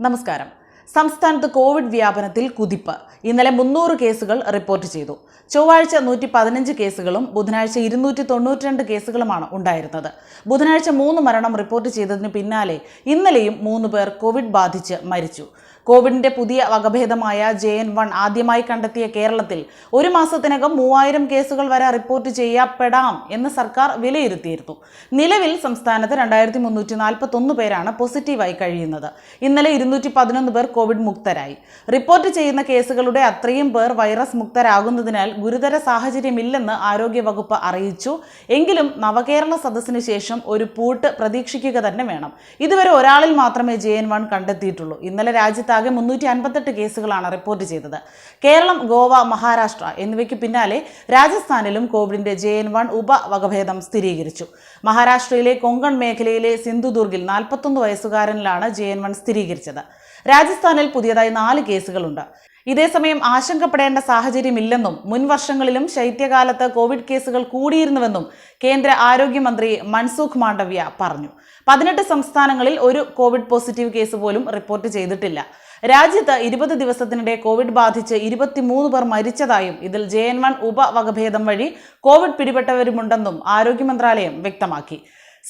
നമസ്കാരം. സംസ്ഥാനത്ത് കോവിഡ് വ്യാപനത്തിൽ കുതിപ്പ്. ഇന്നലെ മുന്നൂറ് കേസുകൾ റിപ്പോർട്ട് ചെയ്തു. ചൊവ്വാഴ്ച നൂറ്റി പതിനഞ്ച് കേസുകളും ബുധനാഴ്ച ഇരുന്നൂറ്റി തൊണ്ണൂറ്റിരണ്ട് കേസുകളുമാണ് ഉണ്ടായിരുന്നത്. ബുധനാഴ്ച മൂന്ന് മരണം റിപ്പോർട്ട് ചെയ്തതിന് പിന്നാലെ ഇന്നലെയും മൂന്ന് പേർ കോവിഡ് ബാധിച്ച് മരിച്ചു. കോവിഡിന്റെ പുതിയ വകഭേദമായ ജെ എൻ വൺ ആദ്യമായി കണ്ടെത്തിയ കേരളത്തിൽ ഒരു മാസത്തിനകം മൂവായിരം കേസുകൾ വരെ റിപ്പോർട്ട് ചെയ്യപ്പെടാം എന്ന് സർക്കാർ വിലയിരുത്തിയിരുന്നു. നിലവിൽ സംസ്ഥാനത്ത് രണ്ടായിരത്തി മുന്നൂറ്റി നാൽപ്പത്തൊന്ന് പേരാണ് പോസിറ്റീവായി കഴിയുന്നത്. ഇന്നലെ ഇരുന്നൂറ്റി പതിനൊന്ന് പേർ കോവിഡ് മുക്തരായി. റിപ്പോർട്ട് ചെയ്യുന്ന കേസുകളുടെ അത്രയും പേർ വൈറസ് മുക്തരാകുന്നതിനാൽ ഗുരുതര സാഹചര്യമില്ലെന്ന് ആരോഗ്യവകുപ്പ് അറിയിച്ചു. എങ്കിലും നവകേരള സദസ്സിന് ശേഷം ഒരു പൂട്ട് പ്രതീക്ഷിക്കുക തന്നെ വേണം. ഇതുവരെ ഒരാളിൽ മാത്രമേ ജെ എൻ വൺ കണ്ടെത്തിയിട്ടുള്ളൂ. ഇന്നലെ രാജ്യത്താകെ മുന്നൂറ്റി അൻപത്തെട്ട് കേസുകളാണ് റിപ്പോർട്ട് ചെയ്തത്. കേരളം ഗോവ മഹാരാഷ്ട്ര എന്നിവയ്ക്ക് പിന്നാലെ രാജസ്ഥാനിലും കോവിഡിന്റെ ജെ എൻ വൺ ഉപവകഭേദം സ്ഥിരീകരിച്ചു. മഹാരാഷ്ട്രയിലെ കൊങ്കൺ മേഖലയിലെ സിന്ധുദുർഗിൽ നാൽപ്പത്തൊന്ന് വയസ്സുകാരനിലാണ് ജെ എൻ വൺ സ്ഥിരീകരിച്ചത്. രാജസ്ഥാനിൽ പുതിയതായി നാല് കേസുകളുണ്ട്. ഇതേസമയം ആശങ്കപ്പെടേണ്ട സാഹചര്യമില്ലെന്നും മുൻ വർഷങ്ങളിലും ശൈത്യകാലത്ത് കോവിഡ് കേസുകൾ കൂടിയിരുന്നുവെന്നും കേന്ദ്ര ആരോഗ്യമന്ത്രി മൻസുഖ് മാണ്ഡവ്യ പറഞ്ഞു. പതിനെട്ട് സംസ്ഥാനങ്ങളിൽ ഒരു കോവിഡ് പോസിറ്റീവ് കേസ് പോലും റിപ്പോർട്ട് ചെയ്തിട്ടില്ല. രാജ്യത്ത് ഇരുപത് ദിവസത്തിനിടെ കോവിഡ് ബാധിച്ച് ഇരുപത്തിമൂന്ന് പേർ മരിച്ചതായും ഇതിൽ ജെ എൻ വൺ ഉപവകഭേദം വഴി കോവിഡ് പിടിപെട്ടവരുമുണ്ടെന്നും ആരോഗ്യ മന്ത്രാലയം വ്യക്തമാക്കി.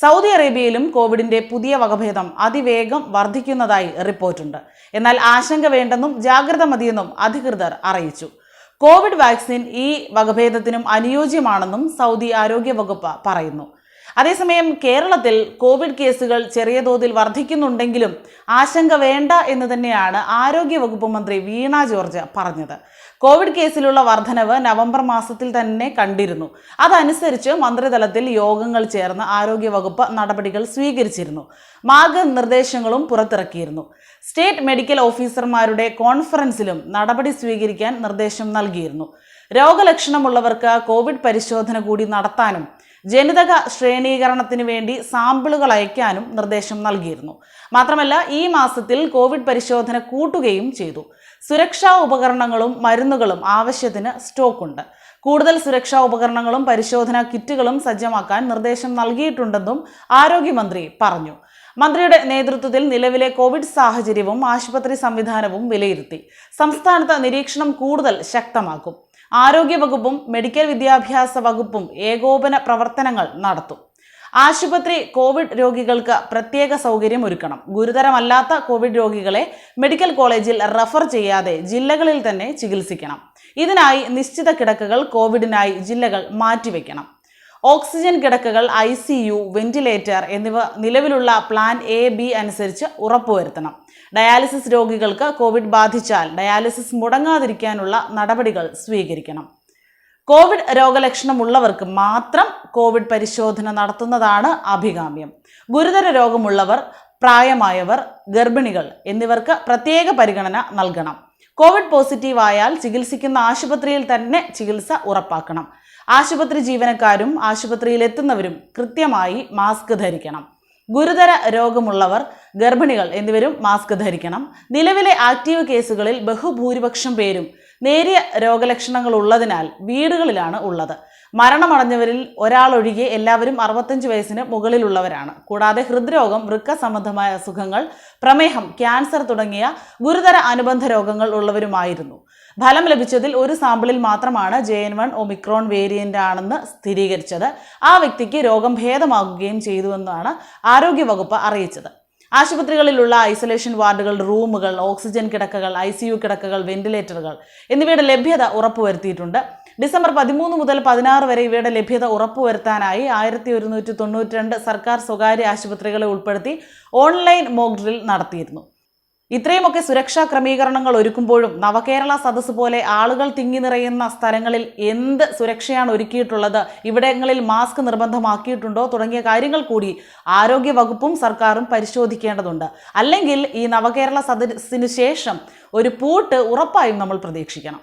സൗദി അറേബ്യയിലും കോവിഡിന്റെ പുതിയ വകഭേദം അതിവേഗം വർദ്ധിക്കുന്നതായി റിപ്പോർട്ടുണ്ട്. എന്നാൽ ആശങ്ക വേണ്ടെന്നും ജാഗ്രത മതിയെന്നും അധികൃതർ അറിയിച്ചു. കോവിഡ് വാക്സിൻ ഈ വകഭേദത്തിനും അനുയോജ്യമാണെന്നും സൗദി ആരോഗ്യ വകുപ്പ് പറയുന്നു. അതേസമയം കേരളത്തിൽ കോവിഡ് കേസുകൾ ചെറിയ തോതിൽ വർദ്ധിക്കുന്നുണ്ടെങ്കിലും ആശങ്ക വേണ്ട എന്ന് തന്നെയാണ് ആരോഗ്യ വകുപ്പ് മന്ത്രി വീണ ജോർജ് പറഞ്ഞത്. കോവിഡ് കേസിലുള്ള വർധനവ് നവംബർ മാസത്തിൽ തന്നെ കണ്ടിരുന്നു. അതനുസരിച്ച് മന്ത്രിതലത്തിൽ യോഗങ്ങൾ ചേർന്ന് ആരോഗ്യ വകുപ്പ് നടപടികൾ സ്വീകരിച്ചിരുന്നു. മാർഗനിർദ്ദേശങ്ങളും പുറത്തിറക്കിയിരുന്നു. സ്റ്റേറ്റ് മെഡിക്കൽ ഓഫീസർമാരുടെ കോൺഫറൻസിലും നടപടി സ്വീകരിക്കാൻ നിർദ്ദേശം നൽകിയിരുന്നു. രോഗലക്ഷണമുള്ളവർക്ക് കോവിഡ് പരിശോധന കൂടി നടത്താനും ജനിതക ശ്രേണീകരണത്തിന് വേണ്ടി സാമ്പിളുകൾ അയക്കാനും നിർദ്ദേശം നൽകിയിരുന്നു. മാത്രമല്ല ഈ മാസത്തിൽ കോവിഡ് പരിശോധന കൂട്ടുകയും ചെയ്തു. സുരക്ഷാ ഉപകരണങ്ങളും മരുന്നുകളും ആവശ്യത്തിന് സ്റ്റോക്കുണ്ട്. കൂടുതൽ സുരക്ഷാ ഉപകരണങ്ങളും പരിശോധനാ കിറ്റുകളും സജ്ജമാക്കാൻ നിർദ്ദേശം നൽകിയിട്ടുണ്ടെന്നും ആരോഗ്യമന്ത്രി പറഞ്ഞു. മന്ത്രിയുടെ നേതൃത്വത്തിൽ നിലവിലെ കോവിഡ് സാഹചര്യവും ആശുപത്രി സംവിധാനവും വിലയിരുത്തി. സംസ്ഥാനത്ത് നിരീക്ഷണം കൂടുതൽ ശക്തമാക്കും. ആരോഗ്യവകുപ്പും മെഡിക്കൽ വിദ്യാഭ്യാസ വകുപ്പും ഏകോപന പ്രവർത്തനങ്ങൾ നടത്തും. ആശുപത്രി കോവിഡ് രോഗികൾക്ക് പ്രത്യേക സൗകര്യം ഒരുക്കണം. ഗുരുതരമല്ലാത്ത കോവിഡ് രോഗികളെ മെഡിക്കൽ കോളേജിൽ റഫർ ചെയ്യാതെ ജില്ലകളിൽ തന്നെ ചികിത്സിക്കണം. ഇതിനായി നിശ്ചിത കിടക്കകൾ കോവിഡിനായി ജില്ലകൾ മാറ്റിവെക്കണം. ഓക്സിജൻ കിടക്കകൾ ഐ വെന്റിലേറ്റർ എന്നിവ നിലവിലുള്ള പ്ലാൻ എ ബി അനുസരിച്ച് ഉറപ്പുവരുത്തണം. ഡയാലിസിസ് രോഗികൾക്ക് കോവിഡ് ബാധിച്ചാൽ ഡയാലിസിസ് മുടങ്ങാതിരിക്കാനുള്ള നടപടികൾ സ്വീകരിക്കണം. കോവിഡ് രോഗലക്ഷണമുള്ളവർക്ക് മാത്രം കോവിഡ് പരിശോധന നടത്തുന്നതാണ് അഭികാമ്യം. ഗുരുതര രോഗമുള്ളവർ പ്രായമായവർ ഗർഭിണികൾ എന്നിവർക്ക് പ്രത്യേക പരിഗണന നൽകണം. കോവിഡ് പോസിറ്റീവ് ആയാൽ ചികിത്സിക്കുന്ന ആശുപത്രിയിൽ തന്നെ ചികിത്സ ഉറപ്പാക്കണം. ആശുപത്രി ജീവനക്കാരും ആശുപത്രിയിൽ എത്തുന്നവരും കൃത്യമായി മാസ്ക് ധരിക്കണം. ഗുരുതര രോഗമുള്ളവർ ഗർഭിണികൾ എന്നിവരും മാസ്ക് ധരിക്കണം. നിലവിലെ ആക്റ്റീവ് കേസുകളിൽ ബഹുഭൂരിപക്ഷം പേരും നേരിയ രോഗലക്ഷണങ്ങൾ ഉള്ളതിനാൽ വീടുകളിലാണ് ഉള്ളത്. മരണമടഞ്ഞവരിൽ ഒരാളൊഴികെ എല്ലാവരും അറുപത്തഞ്ച് വയസ്സിന് മുകളിലുള്ളവരാണ്. കൂടാതെ ഹൃദ്രോഗം വൃക്ക സംബന്ധമായ അസുഖങ്ങൾ പ്രമേഹം ക്യാൻസർ തുടങ്ങിയ ഗുരുതര അനുബന്ധ രോഗങ്ങൾ ഉള്ളവരുമായിരുന്നു. ഫലം ലഭിച്ചതിൽ ഒരു സാമ്പിളിൽ മാത്രമാണ് J N one Omicron variant ആണെന്ന് സ്ഥിരീകരിച്ചത്. ആ വ്യക്തിക്ക് രോഗം ഭേദമാകുകയും ചെയ്തുവെന്നാണ് ആരോഗ്യവകുപ്പ് അറിയിച്ചത്. ആശുപത്രികളിലുള്ള ഐസൊലേഷൻ വാർഡുകൾ റൂമുകൾ ഓക്സിജൻ കിടക്കകൾ ഐ സി യു കിടക്കകൾ വെന്റിലേറ്ററുകൾ എന്നിവയുടെ ലഭ്യത ഉറപ്പുവരുത്തിയിട്ടുണ്ട്. ഡിസംബർ പതിമൂന്ന് മുതൽ പതിനാറ് വരെ ഇവയുടെ ലഭ്യത ഉറപ്പുവരുത്താനായി ആയിരത്തി ഒരുന്നൂറ്റി തൊണ്ണൂറ്റി രണ്ട് സർക്കാർ സ്വകാര്യ ആശുപത്രികളെ ഉൾപ്പെടുത്തി ഓൺലൈൻ മോക്ക് ഡ്രിൽ നടത്തിയിരുന്നു. ഇത്രയുമൊക്കെ സുരക്ഷാ ക്രമീകരണങ്ങൾ ഒരുക്കുമ്പോഴും നവകേരള സദസ് പോലെ ആളുകൾ തിങ്ങി നിറയുന്ന സ്ഥലങ്ങളിൽ എന്ത് സുരക്ഷയാണ് ഒരുക്കിയിട്ടുള്ളത്? ഇവിടങ്ങളിൽ മാസ്ക് നിർബന്ധമാക്കിയിട്ടുണ്ടോ? തുടങ്ങിയ കാര്യങ്ങൾ കൂടി ആരോഗ്യ വകുപ്പും സർക്കാരും പരിശോധിക്കേണ്ടതുണ്ട്. അല്ലെങ്കിൽ ഈ നവകേരള സദസ്സിന് ശേഷം ഒരു പൂട്ട് ഉറപ്പായും നമ്മൾ പ്രതീക്ഷിക്കണം.